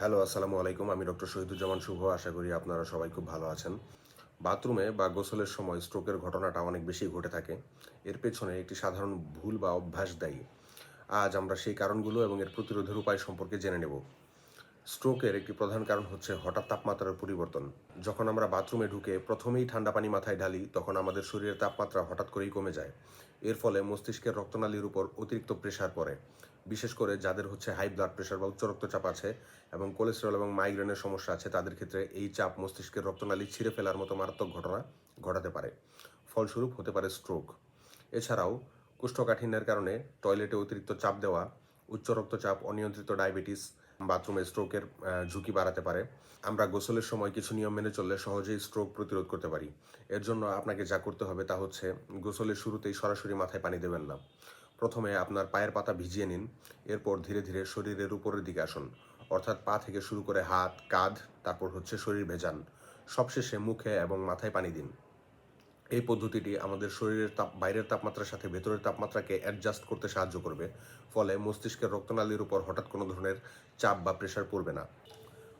Hello, আসসালামু আলাইকুম। আমি ডক্টর শহীদুজ্জামান শুভ, আশা করি আপনারা সবাই খুব ভালো আছেন। বাথরুমে বা গোসলের সময় স্ট্রোকের ঘটনাটা অনেক বেশি ঘটে থাকে। এর পেছনে একটি সাধারণ ভুল বা অভ্যাস দায়ী। আজ আমরা সেই কারণগুলো এবং এর প্রতিরোধের উপায় সম্পর্কে জেনে নেব। স্ট্রোকের একটি প্রধান কারণ হচ্ছে হঠাৎ তাপমাত্রার পরিবর্তন। যখন আমরা বাথরুমে ঢুকে প্রথমেই ঠান্ডা পানি মাথায় ঢালি, তখন আমাদের শরীরের তাপমাত্রা হঠাৎ করেই কমে যায়। এর ফলে মস্তিষ্কের রক্তনালীর উপর অতিরিক্ত প্রেশার পড়ে। বিশেষ করে যাদের হচ্ছে হাই ব্লাড প্রেশার বা উচ্চ রক্তচাপ আছে এবং কোলেস্টেরল এবং মাইগ্রেনের সমস্যা আছে, তাদের ক্ষেত্রে এই চাপ মস্তিষ্কের রক্তনালী ছিঁড়ে ফেলার মতো মারাত্মক ঘটনা ঘটাতে পারে। ফলস্বরূপ হতে পারে স্ট্রোক এছাড়াও কোষ্ঠকাঠিন্যের কারণে টয়লেটে অতিরিক্ত চাপ দেওয়া উচ্চ রক্তচাপ অনিয়ন্ত্রিত ডায়াবেটিস বাথরুমে স্ট্রোকের ঝুঁকি বাড়াতে পারে। আমরা গোসলের সময় কিছু নিয়ম মেনে চললে সহজেই স্ট্রোক প্রতিরোধ করতে পারি। এর জন্য আপনাকে যা করতে হবে তা হচ্ছে গোসলের শুরুতেই সরাসরি মাথায় পানি দেবেন না। প্রথমে আপনার পায়ের পাতা ভিজিয়ে নিন। এরপর ধীরে ধীরে শরীরের উপরের দিকে আসুন। অর্থাৎ পা থেকে শুরু করে হাত, কাঁধ, তারপর হচ্ছে শরীর ভেজান। সবশেষে মুখে এবং মাথায় পানি দিন। এই পদ্ধতিটি আমাদের শরীরের তাপ, বাইরের তাপমাত্রার সাথে ভেতরের তাপমাত্রাকে অ্যাডজাস্ট করতে সাহায্য করবে। ফলে মস্তিষ্কের রক্তনালীর উপর হঠাৎ কোনো ধরনের চাপ বা প্রেশার পড়বে না।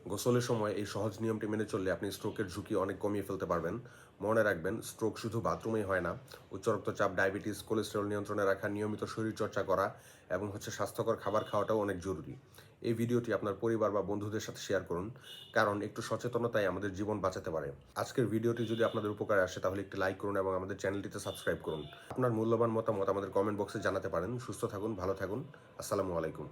গোসলের সময় এই সহজ নিয়মটি মেনে চললে আপনি স্ট্রোকের ঝুঁকি অনেক কমিয়ে ফেলতে পারবেন। মনে রাখবেন স্ট্রোক শুধু বাথরুমেই হয় না উচ্চ রক্তচাপ ডায়াবেটিস কোলেস্টেরল নিয়ন্ত্রণে রাখা, নিয়মিত শরীরচর্চা করা এবং হচ্ছে স্বাস্থ্যকর খাবার খাওয়াটাও অনেক জরুরি। এই ভিডিওটি আপনার পরিবার বা বন্ধুদের সাথে শেয়ার করুন, কারণ একটু সচেতনতাই আমাদের জীবন বাঁচাতে পারে। আজকের ভিডিওটি যদি আপনাদের উপকারে আসে, তাহলে একটি লাইক করুন এবং আমাদের চ্যানেলটিতে সাবস্ক্রাইব করুন। আপনার মূল্যবান মতামত আমাদের কমেন্ট বক্সে জানাতে পারেন। সুস্থ থাকুন, ভালো থাকুন। আসসালামু আলাইকুম।